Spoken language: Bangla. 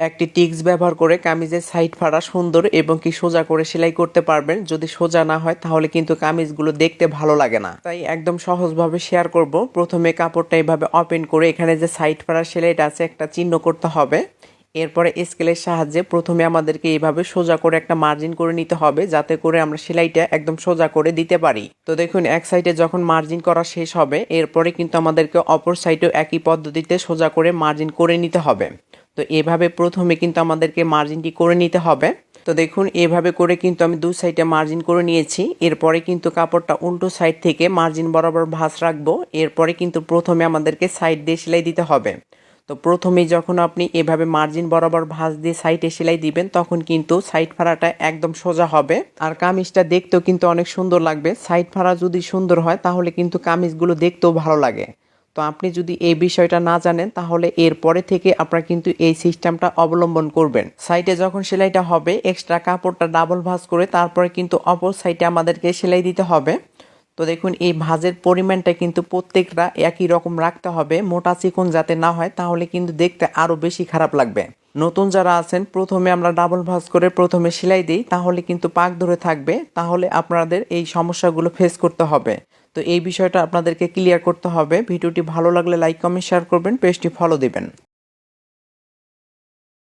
একটি টিক্স ব্যবহার করে কামিজের সাইড ফাড়া সুন্দর এবং কি সোজা করে সেলাই করতে পারবেন। যদি সোজা না হয়, তাহলে কিন্তু কামিজগুলো দেখতে ভালো লাগে না। তাই একদম সহজভাবে শেয়ার করব। প্রথমে কাপড়টা এইভাবে ওপেন করে এখানে যে সাইড ফাড়া সেলাইটা আছে, একটা চিহ্ন করতে হবে। এরপরে স্কেলের সাহায্যে প্রথমে আমাদেরকে এইভাবে সোজা করে একটা মার্জিন করে নিতে হবে, যাতে করে আমরা সেলাইটা একদম সোজা করে দিতে পারি। তো দেখুন, এক সাইডে যখন মার্জিন করা শেষ হবে, এরপরে কিন্তু আমাদেরকে অপর সাইডেও একই পদ্ধতিতে সোজা করে মার্জিন করে নিতে হবে। তো এভাবে প্রথমে কিন্তু আমাদেরকে মার্জিনটি করে নিতে হবে। তো দেখুন, এভাবে করে কিন্তু আমি দু সাইডে মার্জিন করে নিয়েছি। এরপরে কিন্তু কাপড়টা উল্টো সাইড থেকে মার্জিন বরাবর ভাঁজ রাখব। এরপরে কিন্তু প্রথমে আমাদেরকে সাইড দিয়ে সেলাই দিতে হবে। তো প্রথমে যখন আপনি এভাবে মার্জিন বরাবর ভাঁজ দিয়ে সাইডে সেলাই দিবেন, তখন কিন্তু সাইড ফাড়াটা একদম সোজা হবে। আর কামিজটা দেখতেও কিন্তু অনেক সুন্দর লাগবে। সাইড ফাড়া যদি সুন্দর হয়, তাহলে কিন্তু কামিজগুলো দেখতেও ভালো লাগে। তো আপনি যদি এই বিষয়টা না জানেন, তাহলে এর পরে থেকে আপনারা কিন্তু এই সিস্টেমটা অবলম্বন করবেন। সাইডে যখন সেলাইটা হবে এক্সট্রা কাপড়টা ডাবল ভাঁজ করে তারপরে কিন্তু অপর সাইডে আমাদেরকে সেলাই দিতে হবে। তো দেখুন, এই ভাজের পরিমাণটা কিন্তু প্রত্যেকটা একই রকম রাখতে হবে। মোটা চিকন যাতে না হয়, তাহলে কিন্তু দেখতে আরও বেশি খারাপ লাগবে। নতুন যারা আছেন, প্রথমে আমরা ডাবল ভাজ করে প্রথমে সেলাই দিই, তাহলে কিন্তু পাক ধরে থাকবে। তাহলে আপনাদের এই সমস্যাগুলো ফেস করতে হবে। তো এই বিষয়টা আপনাদেরকে ক্লিয়ার করতে হবে। ভিডিওটি ভালো লাগলে লাইক কমেন্ট শেয়ার করবেন পেজটি ফলো দিবেন।